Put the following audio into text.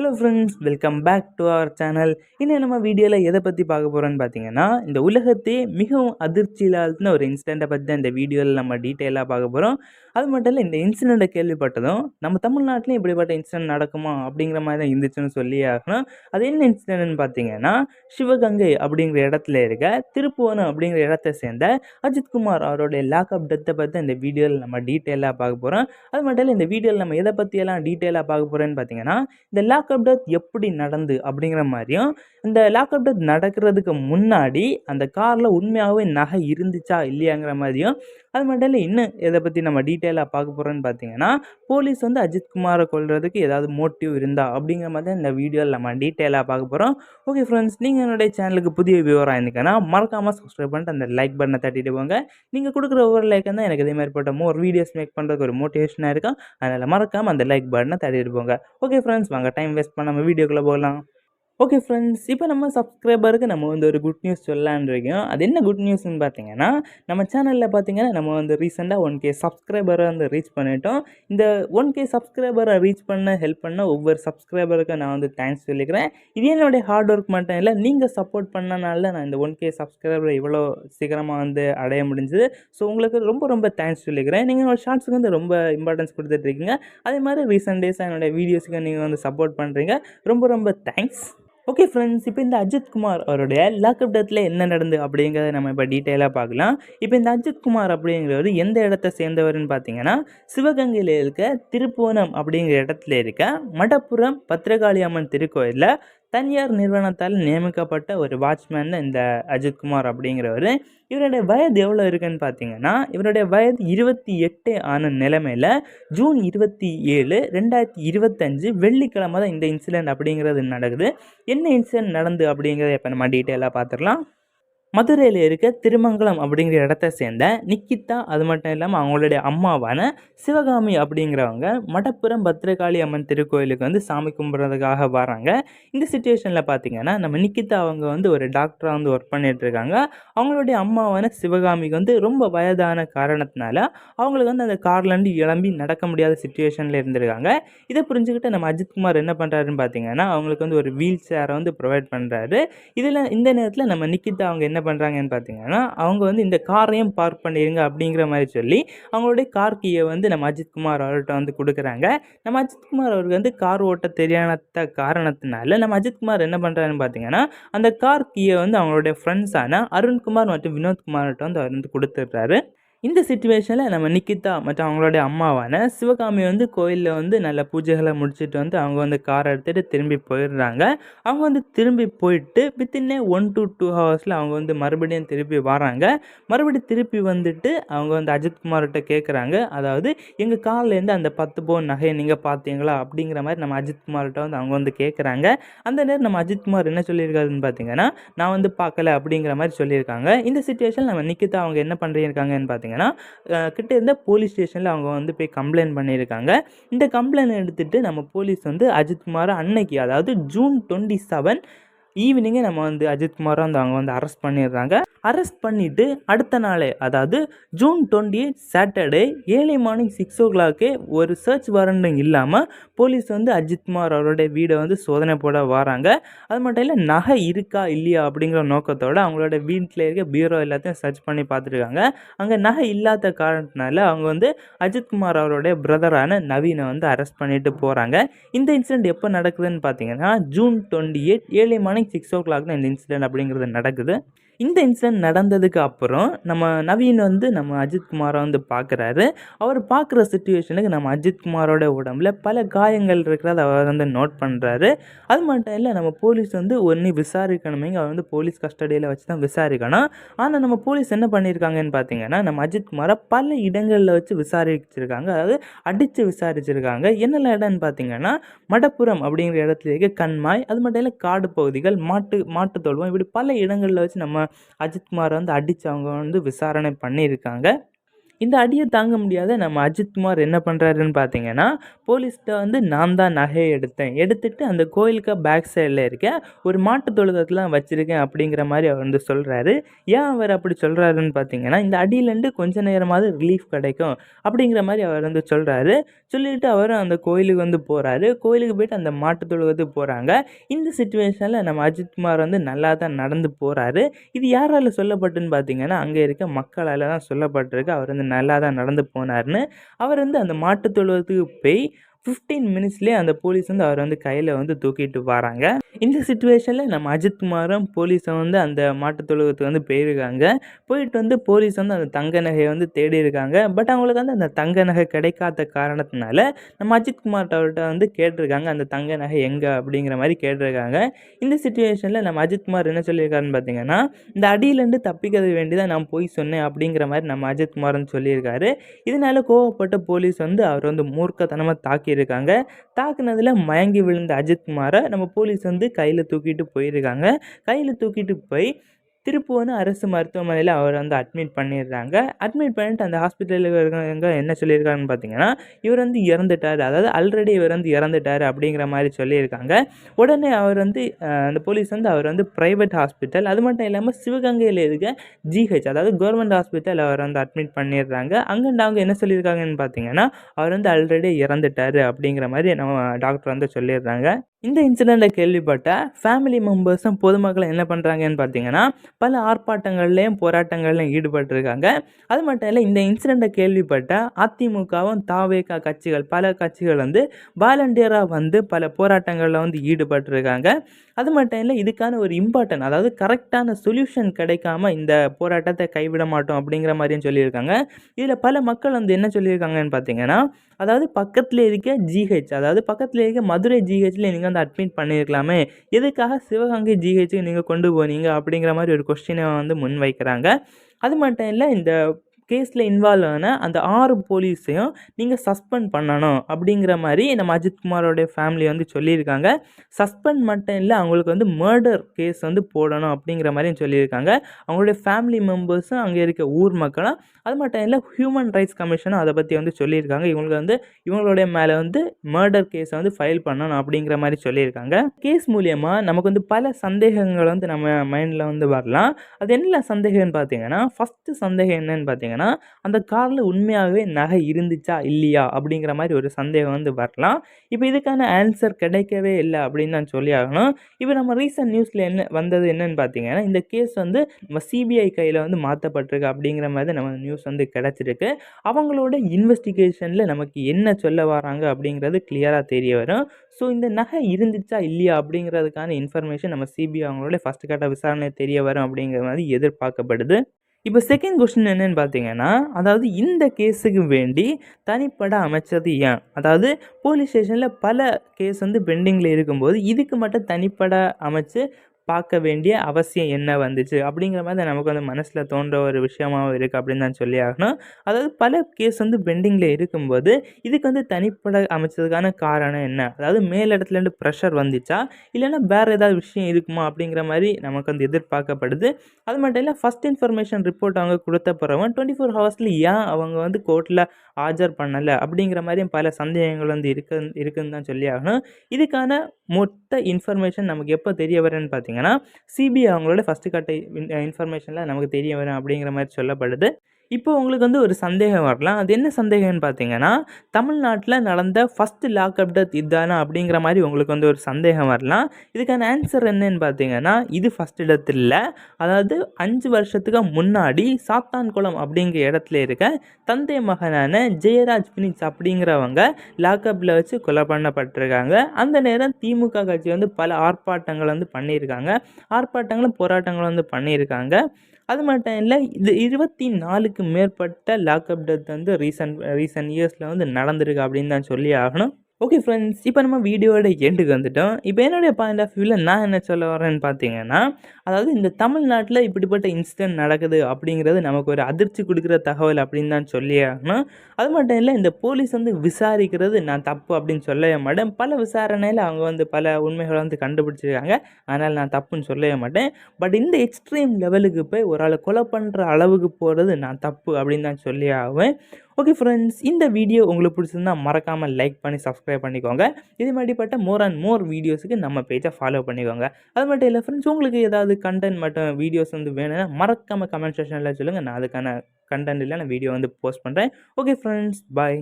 Hello friends welcome back to our channel இன்னும் நம்ம வீடியோவில் எதை பற்றி பார்க்க போகிறோன்னு பார்த்தீங்கன்னா இந்த உலகத்தையே மிகவும் அதிர்ச்சியில் ஆழ்த்தின ஒரு இன்சிடெண்ட்டை பற்றி தான் இந்த வீடியோவில் நம்ம டீட்டெயிலாக பார்க்க போகிறோம் அது மட்டும் இல்லை இந்த இன்சிடெண்ட்டை கேள்விப்பட்டதும் நம்ம தமிழ்நாட்டிலையும் இப்படிப்பட்ட இன்சிடென்ட் நடக்குமா அப்படிங்கிற மாதிரி தான் இருந்துச்சுன்னு சொல்லி ஆகணும். அது என்ன இன்சிடென்ட்னு பார்த்தீங்கன்னா சிவகங்கை அப்படிங்கிற இடத்துல இருக்க திருப்புவனம் அப்படிங்கிற இடத்த சேர்ந்த அஜித்குமார் அவருடைய லாக்அப் டெத்தை பற்றி இந்த வீடியோவில் நம்ம டீட்டெயிலாக பார்க்க போகிறோம் அது மட்டும் இல்லை இந்த வீடியோவில் நம்ம எதை பற்றியெல்லாம் டீட்டெயிலாக பார்க்க போகிறோன்னு பார்த்தீங்கன்னா இந்த லாக்அப் டெத் எப்படி நடந்து அப்படிங்கிற மாதிரியும் இந்த லாக்அப் டெத் நடக்கிறதுக்கு முன்னாடி அந்த காரில் உண்மையாகவே நகை இருந்துச்சா இல்லையாங்கிற மாதிரியும் அது மட்டும் இல்லை இன்னும் இதை பற்றி நம்ம டீட்டெயிலாக பார்க்க போகிறோன்னு பார்த்தீங்கன்னா போலீஸ் வந்து அஜித் குமாரை ஏதாவது மோட்டிவ் இருந்தா அப்படிங்கிற மாதிரி இந்த வீடியோவில் நம்ம டீட்டெயிலாக பார்க்க போகிறோம் ஓகே ஃப்ரெண்ட்ஸ் நீங்கள் என்னுடைய சேனலுக்கு புதிய விவரம் இருந்தீங்கன்னா மறக்காமல் சப்ஸ்கிரைப் பண்ணிட்டு அந்த லைக் பட்டனை தட்டிட்டு போங்க. நீங்கள் கொடுக்குற ஒவ்வொரு லைக் தான் எனக்கு இதே மாதிரி போட்ட மோர் வீடியோஸ் மேக் பண்ணுறதுக்கு ஒரு மோட்டிவேஷனாக இருக்கும். அதனால் மறக்காமல் அந்த லைக் பட்டனை தட்டிட்டு போங்க. ஓகே ஃப்ரெண்ட்ஸ் வாங்க டைம் வேஸ்ட் பண்ணாமல் வீடியோக்குள்ளே போகலாம். ஓகே ஃப்ரெண்ட்ஸ் இப்போ நம்ம சப்ஸ்கிரைபருக்கு நம்ம வந்து ஒரு குட் நியூஸ் சொல்லலான் இருக்கோம். அது என்ன குட் நியூஸ்னு பார்த்தீங்கன்னா நம்ம சேனலில் பார்த்தீங்கன்னா நம்ம வந்து ரீசெண்டாக ஒன் கே சப்ஸ்கிரைபரை வந்து ரீச் பண்ணிட்டோம். இந்த ஒன் கே சப்ஸ்கிரைபரை ரீச் பண்ண ஹெல்ப் பண்ண ஒவ்வொரு சப்ஸ்கிரைபருக்கும் நான் வந்து தேங்க்ஸ் சொல்லிக்கிறேன். இது என்னுடைய ஹார்ட் ஒர்க் மட்டும் இல்லை நீங்கள் சப்போர்ட் பண்ணனால நான் இந்த ஒன் கே சப்ஸ்கிரைபரை இவ்வளோ சீக்கிரமாக வந்து அடைய முடிஞ்சுது. ஸோ உங்களுக்கு ரொம்ப ரொம்ப தேங்க்ஸ் சொல்லிக்கிறேன். நீங்கள் ஒரு ஷார்ட்ஸுக்கு வந்து ரொம்ப இம்பார்ட்டன்ஸ் கொடுத்துட்ருக்கீங்க அதே மாதிரி ரீசெண்ட் டேஸாக என்னோடய வீடியோஸுக்கு நீங்கள் வந்து சப்போர்ட் பண்ணுறீங்க ரொம்ப ரொம்ப தேங்க்ஸ் ஓகே ஃப்ரெண்ட்ஸ் இப்போ இந்த அஜித் குமார் அவருடைய லாக்அப் டெத்தில் என்ன நடந்து அப்படிங்கிறத நம்ம இப்போ டீட்டெயிலாக பார்க்கலாம். இப்போ இந்த அஜித் குமார் அப்படிங்கிறவர் எந்த இடத்த சேர்ந்தவர்னு பார்த்தீங்கன்னா சிவகங்கையில் இருக்க திருப்புவனம் அப்படிங்கிற இடத்துல இருக்க மடப்புரம் பத்திரகாளி அம்மன் திருக்கோயிலில் தனியார் நிறுவனத்தால் நியமிக்கப்பட்ட ஒரு வாட்ச்மேன் தான் இந்த அஜித்குமார் அப்படிங்கிறவர். இவருடைய வயது எவ்வளோ இருக்குன்னு பார்த்தீங்கன்னா இவருடைய வயது இருபத்தி எட்டு ஆன நிலைமையில் ஜூன் இருபத்தி ஏழு ரெண்டாயிரத்தி இருபத்தஞ்சு வெள்ளிக்கிழமை தான் இந்த இன்சிடெண்ட் அப்படிங்கிறது நடக்குது. என்ன இன்சிடெண்ட் நடந்து அப்படிங்கிறத இப்போ நம்ம டீட்டெயிலாக பார்த்துடலாம். மதுரையில் இருக்க திருமங்கலம் அப்படிங்கிற இடத்த சேர்ந்த நிக்கிதா அது மட்டும் இல்லாமல் அவங்களுடைய அம்மாவான சிவகாமி அப்படிங்கிறவங்க மடப்புறம் பத்திரகாளி அம்மன் திருக்கோயிலுக்கு வந்து சாமி கும்பிட்றதுக்காக வராங்க. இந்த சுச்சுவேஷனில் பார்த்தீங்கன்னா நம்ம நிக்கிதா அவங்க வந்து ஒரு டாக்டராக வந்து ஒர்க் பண்ணிட்டு இருக்காங்க. அவங்களுடைய அம்மாவான சிவகாமிக்கு வந்து ரொம்ப வயதான காரணத்தினால அவங்களுக்கு வந்து அந்த கார்லேருந்து இளம்பி நடக்க முடியாத சுச்சுவேஷனில் இருந்திருக்காங்க. இதை புரிஞ்சுக்கிட்டு நம்ம அஜித்குமார் என்ன பண்ணுறாருன்னு பார்த்தீங்கன்னா அவங்களுக்கு வந்து ஒரு வீல் சேரை வந்து ப்ரொவைட் பண்ணுறாரு இதில் இந்த நேரத்தில் நம்ம நிக்கிதா அவங்க என்ன என்ன பண்ணுறாங்கன்னு பார்த்தீங்கன்னா அவங்க வந்து இந்த காரையும் பார்க் பண்ணிடுங்க அப்படிங்கிற மாதிரி சொல்லி அவங்களுடைய கார் கீயை வந்து நம்ம அஜித்குமார் அவர்கிட்ட வந்து கொடுக்குறாங்க. நம்ம அஜித்குமார் அவருக்கு வந்து கார் ஓட்ட தெரியாத காரணத்தினால நம்ம அஜித்குமார் என்ன பண்ணுறாருன்னு பார்த்தீங்கன்னா அந்த கார் கீயை வந்து அவங்களுடைய ஃப்ரெண்ட்ஸான அருண்குமார் மற்றும் வினோத்குமார்கிட்ட வந்து அவர் வந்து கொடுத்துட்றாரு. இந்த சுச்சுவேஷனில் நம்ம நிக்கிதா மற்றும் அவங்களுடைய அம்மாவான சிவகாமி வந்து கோயிலில் வந்து நல்ல பூஜைகளை முடிச்சுட்டு வந்து அவங்க வந்து கார் எடுத்துகிட்டு திரும்பி போயிடுறாங்க. அவங்க வந்து திரும்பி போயிட்டு வித்தின்னே ஒன் டு டூ ஹவர்ஸில் அவங்க வந்து மறுபடியும் திருப்பி வராங்க. மறுபடியும் திருப்பி வந்துட்டு அவங்க வந்து அஜித்குமார்கிட்ட கேட்குறாங்க அதாவது எங்கள் கார்லேருந்து அந்த பத்து பவுன் நகையை நீங்கள் பார்த்தீங்களா? அப்படிங்கிற மாதிரி நம்ம அஜித்குமார்கிட்ட வந்து அவங்க வந்து கேட்குறாங்க அந்த நேரம் நம்ம அஜித்குமார் என்ன சொல்லியிருக்காருன்னு பார்த்தீங்கன்னா நான் வந்து பார்க்கல அப்படிங்கிற மாதிரி சொல்லியிருக்காங்க. இந்த சுச்சுவேஷன் நம்ம நிக்கிதா அவங்க என்ன பண்ணியிருக்காங்கன்னு பார்த்தீங்கன்னா பார்த்தீங்கன்னா கிட்ட இருந்த போலீஸ் ஸ்டேஷனில் அவங்க வந்து போய் கம்ப்ளைண்ட் பண்ணியிருக்காங்க. இந்த கம்ப்ளைண்ட் எடுத்துகிட்டு நம்ம போலீஸ் வந்து அஜித்குமாரை அன்னைக்கு அதாவது ஜூன் டுவெண்ட்டி செவன் ஈவினிங்கே நம்ம வந்து அஜித்குமாரை வந்து அவங்க வந்து அரெஸ்ட் பண்ணிடுறாங்க. அரெஸ்ட் பண்ணிவிட்டு அடுத்த நாளே அதாவது ஜூன் டுவெண்ட்டி எயிட் சாட்டர்டே ஏழை மார்னிங் சிக்ஸ் ஓ கிளாக்கே ஒரு சர்ச் வாரண்டும் இல்லாமல் போலீஸ் வந்து அஜித்குமார் அவருடைய வீடை வந்து சோதனை போட வராங்க. அது மட்டும் இல்லை நகை இருக்கா இல்லையா அப்படிங்கிற நோக்கத்தோடு அவங்களோட வீட்டில் இருக்க பீரோ எல்லாத்தையும் சர்ச் பண்ணி பார்த்துருக்காங்க. அங்கே நகை இல்லாத காரணத்தினால அவங்க வந்து அஜித்குமார் அவருடைய பிரதரான நவீனை வந்து அரெஸ்ட் பண்ணிட்டு போகிறாங்க இந்த இன்சிடெண்ட் எப்போ நடக்குதுன்னு பார்த்தீங்கன்னா ஜூன் டுவெண்ட்டி எயிட் ஏழை மார்னிங் சிக்ஸ் ஓ கிளாக் தான் இந்த இன்சிடென்ட் அப்படிங்கிறது நடக்குது. இந்த இன்சிடென்ட் நடந்ததுக்கு அப்புறம் நம்ம நவீன் வந்து நம்ம அஜித்குமாரை வந்து பார்க்குறாரு அவர் பார்க்குற சுச்சுவேஷனுக்கு நம்ம அஜித்குமாரோட உடம்புல பல காயங்கள் இருக்கிறத அவர் வந்து நோட் பண்ணுறாரு அது மட்டும் இல்லை நம்ம போலீஸ் வந்து ஒன்று விசாரிக்கணுமே அவர் வந்து போலீஸ் கஸ்டடியில் வச்சு தான் விசாரிக்கணும். ஆனால் நம்ம போலீஸ் என்ன பண்ணியிருக்காங்கன்னு பார்த்தீங்கன்னா நம்ம அஜித்குமாரை பல இடங்களில் வச்சு விசாரிச்சிருக்காங்க. அதாவது அடித்து விசாரிச்சிருக்காங்க. என்னெல்லாம் இடம்னு பார்த்தீங்கன்னா மடப்புரம் அப்படிங்கிற இடத்துல இருக்க கண்மாய் அது மட்டும் இல்லை காடு பகுதிகள் மாட்டு மாட்டு தொழுவம் இப்படி பல இடங்களில் வச்சு நம்ம அஜித்குமார் வந்து அடித்து அவங்க வந்து விசாரணை பண்ணியிருக்காங்க. இந்த அடியை தாங்க முடியாத நம்ம அஜித்குமார் என்ன பண்ணுறாருன்னு பார்த்தீங்கன்னா போலீஸ்கிட்ட வந்து நான் தான் நகையை எடுத்தேன். எடுத்துட்டு அந்த கோயிலுக்கு பேக் சைடில் இருக்க ஒரு மாட்டு தொழுகத்தெலாம் வச்சுருக்கேன் அப்படிங்கிற மாதிரி அவர் வந்து சொல்கிறாரு ஏன் அவர் அப்படி சொல்கிறாருன்னு பார்த்தீங்கன்னா இந்த அடியிலேருந்து கொஞ்ச நேரமாவது ரிலீஃப் கிடைக்கும் அப்படிங்கிற மாதிரி அவர் வந்து சொல்கிறாரு சொல்லிட்டு அவரும் அந்த கோயிலுக்கு வந்து போகிறாரு கோயிலுக்கு போயிட்டு அந்த மாட்டு தொழுகத்துக்கு போகிறாங்க இந்த சுச்சுவேஷனில் நம்ம அஜித்குமார் வந்து நல்லா தான் நடந்து போகிறாரு இது யாரால் சொல்லப்பட்டுன்னு பார்த்தீங்கன்னா அங்கே இருக்க மக்களால் தான் சொல்லப்பட்டிருக்கு. அவர் வந்து நல்லா தான் நடந்து போனார்னு அவர் வந்து அந்த மாட்டுத் தொழுவத்துக்கு போய் ஃபிஃப்டீன் மினிட்ஸ்லேயே அந்த போலீஸ் வந்து அவர் வந்து கையில் வந்து தூக்கிட்டு வராங்க. இந்த சுச்சுவேஷனில் நம்ம அஜித்குமாரும் போலீஸை வந்து அந்த மாட்டுத்தொழுகத்துக்கு வந்து போயிருக்காங்க. போயிட்டு வந்து போலீஸ் வந்து அந்த தங்க நகையை வந்து தேடி இருக்காங்க. பட் அவங்களுக்கு வந்து அந்த தங்க நகை கிடைக்காத காரணத்தினால நம்ம அஜித்குமார் அவர்கிட்ட வந்து கேட்டிருக்காங்க. அந்த தங்க நகை எங்கே அப்படிங்கிற மாதிரி கேட்டிருக்காங்க. இந்த சுச்சுவேஷனில் நம்ம அஜித்குமார் என்ன சொல்லியிருக்காருன்னு பார்த்தீங்கன்னா இந்த அடியிலேருந்து தப்பிக்கிறது வேண்டிதான் நான் போய் சொன்னேன் அப்படிங்கிற மாதிரி நம்ம அஜித்குமார்னு சொல்லியிருக்காரு. இதனால கோவப்பட்ட போலீஸ் வந்து அவர் வந்து மூர்க்கத்தனமாக தாக்கியிருக்காங்க. தாக்குனதில் மயங்கி விழுந்த அஜித்குமாரை நம்ம போலீஸ் வந்து கையில் தூக்கிட்டு போயிருக்காங்க. கையில் தூக்கிட்டு போய் திருப்புவனம் அரசு மருத்துவமனையில் அவர் வந்து அட்மிட் பண்ணிடுறாங்க. அட்மிட் பண்ணிட்டு அந்த ஹாஸ்பிட்டலில் இருக்கிறவங்க என்ன சொல்லியிருக்காங்கன்னு பார்த்தீங்கன்னா இவர் வந்து இறந்துட்டார். அதாவது ஆல்ரெடி இவர் வந்து இறந்துட்டார் அப்படிங்கிற மாதிரி சொல்லியிருக்காங்க. உடனே அவர் வந்து அந்த போலீஸ் வந்து அவர் வந்து ப்ரைவேட் ஹாஸ்பிட்டல் அது மட்டும் இல்லாமல் சிவகங்கையில் இருக்க ஜிஹெச் அதாவது கவர்மெண்ட் ஹாஸ்பிட்டல் அவர் வந்து அட்மிட் பண்ணிடுறாங்க. அங்கே அவங்க என்ன சொல்லியிருக்காங்கன்னு பார்த்தீங்கன்னா அவர் வந்து ஆல்ரெடி இறந்துட்டார் அப்படிங்கிற மாதிரி நம்ம டாக்டர் வந்து சொல்லிடுறாங்க. இந்த இன்சிடெண்ட்டை கேள்விப்பட்ட ஃபேமிலி மெம்பர்ஸும் பொதுமக்களும் என்ன பண்ணுறாங்கன்னு பார்த்தீங்கன்னா பல ஆர்ப்பாட்டங்கள்லேயும் போராட்டங்கள்லையும் ஈடுபட்டிருக்காங்க. அது மட்டும் இல்லை இந்த இன்சிடெண்ட்டை கேள்விப்பட்ட அதிமுகவும் தாவேகா கட்சிகள் பல கட்சிகள் வந்து வாலண்டியராக வந்து பல போராட்டங்களில் வந்து ஈடுபட்டிருக்காங்க. அது மட்டும் இல்லை இதுக்கான ஒரு இம்பார்ட்டன் அதாவது கரெக்டான சொல்யூஷன் கிடைக்காம இந்த போராட்டத்தை கைவிட மாட்டோம் அப்படிங்கிற மாதிரியும் சொல்லியிருக்காங்க. இதில் பல மக்கள் வந்து என்ன சொல்லியிருக்காங்கன்னு பார்த்தீங்கன்னா அதாவது பக்கத்தில் இருக்க ஜிஹெச் அதாவது பக்கத்தில் இருக்க மதுரை ஜிஹெச்சில் நீங்கள் வந்து அட்மிட் பண்ணியிருக்கலாமே எதுக்காக சிவகங்கை ஜிஹெச்சுக்கு நீங்கள் கொண்டு போனீங்க அப்படிங்கிற மாதிரி ஒரு கொஸ்டினை வந்து முன்வைக்கிறாங்க. அது மட்டும் இல்லை இந்த கேஸில் இன்வால்வ் ஆன அந்த ஆறு போலீஸையும் நீங்கள் சஸ்பெண்ட் பண்ணணும் அப்படிங்கிற மாதிரி நம்ம அஜித்குமாரோடைய ஃபேமிலி வந்து சொல்லியிருக்காங்க. சஸ்பெண்ட் மட்டும் இல்லை அவங்களுக்கு வந்து மர்டர் கேஸ் வந்து போடணும் அப்படிங்கிற மாதிரியும் சொல்லியிருக்காங்க. அவங்களுடைய ஃபேமிலி மெம்பர்ஸும் அங்கே இருக்க ஊர் மக்களும் அது மட்டும் இல்லை ஹியூமன் ரைட்ஸ் கமிஷனும் அதை பற்றி வந்து சொல்லியிருக்காங்க. இவங்களுக்கு வந்து இவங்களுடைய மேலே வந்து மர்டர் கேஸை வந்து ஃபைல் பண்ணணும் அப்படிங்கிற மாதிரி சொல்லியிருக்காங்க. கேஸ் மூலியமாக நமக்கு வந்து பல சந்தேகங்கள் வந்து நம்ம மைண்டில் வந்து வரலாம். அது என்ன சந்தேகம்னு பார்த்தீங்கன்னா ஃபஸ்ட்டு சந்தேகம் என்னன்னு பார்த்தீங்கன்னா அந்த காரில் உண்மையாகவே நகை இருந்துச்சா இல்லையா அப்படிங்கிற மாதிரி ஒரு சந்தேகம் வந்து வரலாம். இப்போ இதுக்கான ஆன்சர் கிடைக்கவே இல்லை அப்படின்னு தான் சொல்லி ஆகணும். இப்போ நம்ம ரீசன்ட் நியூஸில் என்ன வந்தது என்னன்னு பார்த்தீங்கன்னா இந்த கேஸ் வந்து நம்ம சிபிஐ கையில் வந்து மாற்றப்பட்டிருக்கு அப்படிங்கிற மாதிரி நம்ம நியூஸ் வந்து கிடச்சிருக்கு. அவங்களோட இன்வெஸ்டிகேஷனில் நமக்கு என்ன சொல்ல வராங்க அப்படிங்கிறது கிளியராக தெரிய வரும். ஸோ இந்த நகை இருந்துச்சா இல்லையா அப்படிங்கிறதுக்கான இன்ஃபர்மேஷன் நம்ம சிபிஐ அவங்களோட ஃபஸ்ட் கட்ட விசாரணை தெரிய வரும் அப்படிங்கிற மாதிரி எதிர்பார்க்கப்படுது. இப்போ செகண்ட் கொஸ்டின் என்னன்னு பார்த்தீங்கன்னா அதாவது இந்த கேஸுக்கு வேண்டி தனிப்பட அமைச்சது ஏன்? அதாவது போலீஸ் ஸ்டேஷனில் பல கேஸ் வந்து பெண்டிங்கில் இருக்கும்போது இதுக்கு மட்டும் தனிப்பட அமைச்சு பார்க்க வேண்டிய அவசியம் என்ன வந்துச்சு? அப்படிங்கிற மாதிரி நமக்கு வந்து மனசில் தோன்ற ஒரு விஷயமாவும் இருக்குது அப்படின்னு தான் சொல்லி ஆகணும். அதாவது பல கேஸ் வந்து பெண்டிங்கில் இருக்கும்போது இதுக்கு வந்து தனிப்பட அமைச்சதுக்கான காரணம் என்ன? அதாவது மேலிடத்துலேருந்து ப்ரெஷர் வந்துச்சா? இல்லைன்னா வேறு ஏதாவது விஷயம் இருக்குமா? அப்படிங்கிற மாதிரி நமக்கு வந்து எதிர்பார்க்கப்படுது. அது மட்டும் இல்லை ஃபஸ்ட் இன்ஃபர்மேஷன் ரிப்போர்ட் அவங்க கொடுத்த பிறவன் டுவெண்ட்டி ஃபோர் ஹவர்ஸில் ஏன் அவங்க வந்து கோர்ட்டில் ஆஜர் பண்ணலை? அப்படிங்கிற மாதிரியும் பல சந்தேகங்கள் வந்து இருக்கு இருக்குன்னு தான் சொல்லி ஆகணும். இதுக்கான மொத்த இன்ஃபர்மேஷன் நமக்கு எப்போ தெரிய வரேன்னு பார்த்தீங்கன்னா சிபிஐ அவங்களோட ஃபஸ்ட்டு கட்ட இன்ஃபர்மேஷனில் நமக்கு தெரிய வரும் அப்படிங்கிற மாதிரி சொல்லப்படுது. இப்போ உங்களுக்கு வந்து ஒரு சந்தேகம் வரலாம். அது என்ன சந்தேகம்னு பார்த்தீங்கன்னா தமிழ்நாட்டில் நடந்த ஃபஸ்ட்டு லாக்அப் டெத் இதுதானா அப்படிங்கிற மாதிரி உங்களுக்கு வந்து ஒரு சந்தேகம் வரலாம். இதுக்கான ஆன்சர் என்னன்னு பார்த்தீங்கன்னா இது ஃபஸ்ட்டு டெத் இல்லை. அதாவது அஞ்சு வருஷத்துக்கு முன்னாடி சாத்தான்குளம் அப்படிங்கிற இடத்துல இருக்க தந்தை மகனான ஜெயராஜ் பினிக்ஸ் அப்படிங்கிறவங்க லாக்அப்பில் வச்சு கொலை பண்ணப்பட்டிருக்காங்க. அந்த நேரம் திமுக கட்சி வந்து பல ஆர்ப்பாட்டங்கள் வந்து பண்ணியிருக்காங்க. ஆர்ப்பாட்டங்களும் போராட்டங்களும் வந்து பண்ணியிருக்காங்க. அது மட்டும் இல்லை. இது இருபத்தி நாலுக்கு மேற்பட்ட லாக்அப் டெத் வந்து ரீசன்ட் ரீசன்ட் இயர்ஸில் வந்து நடந்திருக்கு அப்படின்னு தான் சொல்லி ஆகணும். ஓகே ஃப்ரெண்ட்ஸ் இப்போ நம்ம வீடியோட எண்டுக்கு வந்துட்டோம். இப்போ என்னுடைய பாயிண்ட் ஆஃப் வியூவில் நான் என்ன சொல்ல வரேன்னு பார்த்தீங்கன்னா அதாவது இந்த தமிழ்நாட்டில் இப்படிப்பட்ட இன்சிடென்ட் நடக்குது அப்படிங்கிறது நமக்கு ஒரு அதிர்ச்சி கொடுக்குற தகவல் அப்படின்னு தான் சொல்லி ஆகணும். அது மட்டும் இல்லை இந்த போலீஸ் வந்து விசாரிக்கிறது நான் தப்பு அப்படின்னு சொல்லவே மாட்டேன். பல விசாரணையில் அவங்க வந்து பல உண்மைகளை வந்து கண்டுபிடிச்சிருக்காங்க. அதனால் நான் தப்புன்னு சொல்லவே மாட்டேன். பட் இந்த எக்ஸ்ட்ரீம் லெவலுக்கு போய் ஒரு ஆளை கொலை பண்ணுற அளவுக்கு போகிறது நான் தப்பு அப்படின்னு தான் சொல்லி ஆகுவேன் ஓகே ஃப்ரெண்ட்ஸ் இந்த வீடியோ உங்களுக்கு பிடிச்சிருந்தா மறக்காமல் லைக் பண்ணி சப்ஸ்கிரைப் பண்ணிக்கோங்க. இது மாதிரிப்பட்ட மோர் அண்ட் மோர் வீடியோஸுக்கு நம்ம பேஜை ஃபாலோ பண்ணிக்கோங்க. அது மட்டும் இல்லை ஃப்ரெண்ட்ஸ் உங்களுக்கு ஏதாவது கண்டென்ட் மட்டும் வீடியோஸ் வந்து வேணும்னா மறக்காமல் கமெண்ட் செக்ஷனில் சொல்லுங்கள் நான் அதுக்கான கண்டென்ட் இல்லை நான் வீடியோ வந்து போஸ்ட் பண்ணுறேன் ஓகே ஃப்ரெண்ட்ஸ் பாய்